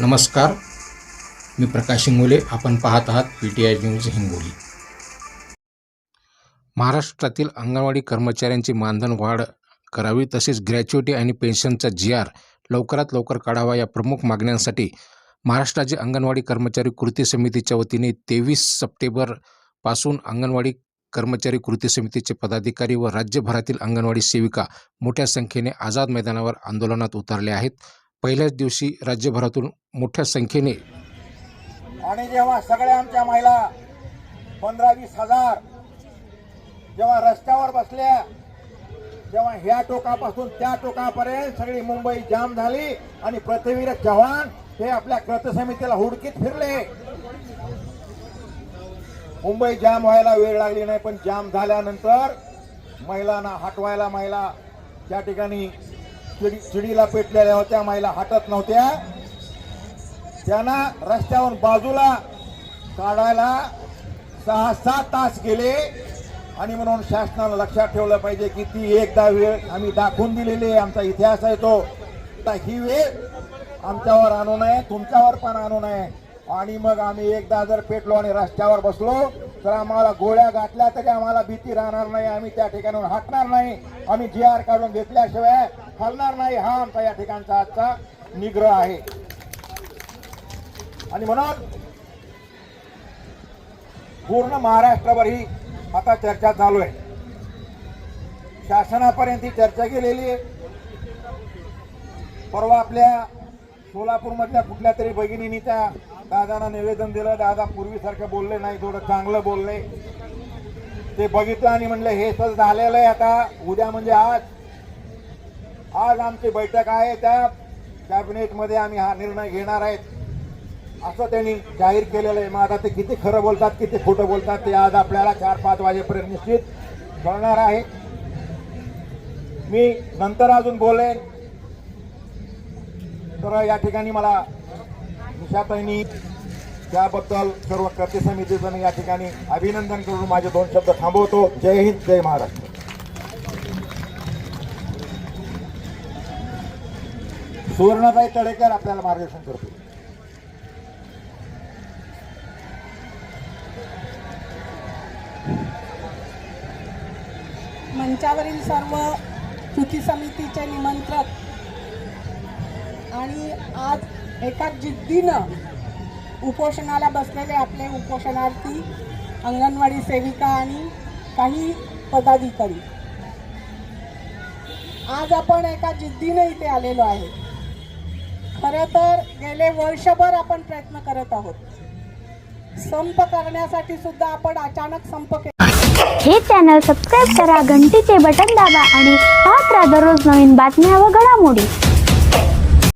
नमस्कार मी प्रकाश हिंगोले आपण पाहत आहात P T I news Hingoli. महाराष्ट्रातील अंगणवाडी कर्मचाऱ्यांची मानधन वाढ करावी तसेच ग्रॅच्युटी आणि पेन्शनचा जी आर लवकरात लवकर काढावा या प्रमुख मागण्यांसाठी महाराष्ट्राचे अंगणवाडी कर्मचारी कृती समितीच्या वतीने तेवीस सप्टेंबरपासून अंगणवाडी कर्मचारी कृती समितीचे पदाधिकारी व राज्यभरातील अंगणवाडी सेविका मोठ्या संख्येने आझाद मैदानावर आंदोलनात उतरले आहेत. पहिल्याच दिवशी राज्यभरातून मोठ्या संख्येने आणि जेव्हा सगळ्या आमच्या महिला पंधरा वीस हजार जेव्हा रस्त्यावर बसल्या तेव्हा ह्या टोकापासून त्या टोकापर्यंत सगळी मुंबई जाम झाली आणि पृथ्वीराज चव्हाण हे आपल्या कृत समितीला हुडकीत फिरले. मुंबई जाम व्हायला वेळ लागली नाही पण जाम झाल्यानंतर महिलांना हटवायला महिला त्या ठिकाणी चिडी चिडीला पेटलेल्या होत्या महिला हटत नव्हत्या. त्यांना रस्त्यावर बाजूला काढायला सहा सात तास गेले आणि म्हणून शासनानं लक्षात ठेवलं पाहिजे की ती एकदा वेळ आम्ही दाखवून दिलेली आहे आमचा इतिहास आहे तो. आता ही वेळ आमच्यावर आणू नये तुमच्यावर पण आणू नये. आणि मग आम्ही एकदा जर पेटलो आणि रस्त्यावर बसलो तर आम्हाला गोळ्या घातल्या तरी आम्हाला भीती राहणार नाही. आम्ही त्या ठिकाणावर हटणार नाही. आम्ही जी आर काढून घेतल्याशिवाय हलणार नाही. हा आमचा या ठिकाणचा आजचा निग्रह आहे. आणि म्हणून पूर्ण महाराष्ट्रभर ही आता चर्चा चालू आहे. शासनापर्यंत ही चर्चा केलेली आहे. परवा आपल्या सोलापूरमधल्या कुठल्या तरी भगिनीनी त्या दादांना निवेदन दिलं. दादा पूर्वीसारखं बोलले नाही थोडं चांगलं बोलले. ते बघितलं आणि म्हणलं हे सर झालेलं आहे आता उद्या म्हणजे आज. आज आमची बैठक आहे त्या कॅबिनेटमध्ये आम्ही हा निर्णय घेणार आहेत. असं त्यांनी जाहीर केलेलं आहे. मग आता ते किती खरं बोलतात किती खोटं बोलतात ते आज आपल्याला चार पाच वाजेपर्यंत निश्चित कळणार आहे. मी नंतर अजून बोलेन. तर या ठिकाणी मला निशाताईंनी त्याबद्दल सर्व कर्ते समितीचं मी या ठिकाणी अभिनंदन करून माझे दोन शब्द थांबवतो. जय हिंद जय महाराष्ट्र. सुवर्णताई तडेकर आपल्याला मार्गदर्शन करतो मंचावरील सर्व कृती समितीचे निमंत्रक आणि आज एका जिद्दीनं उपोषणाला बसलेले आपले उपोषणार्थी अंगणवाडी सेविका आणि काही पदाधिकारी. आज आपण एका जिद्दीनं इथे आलेलो आहे. खरं तर गेले वर्षभर आपण प्रयत्न करत आहोत. संप करण्यासाठी सुद्धा आपण अचानक संप केला हे चॅनल सबस्क्राईब करा घंटीचे बटन दाबा आणि पाहत राहा दररोज नवीन बातम्या व घडामोडी.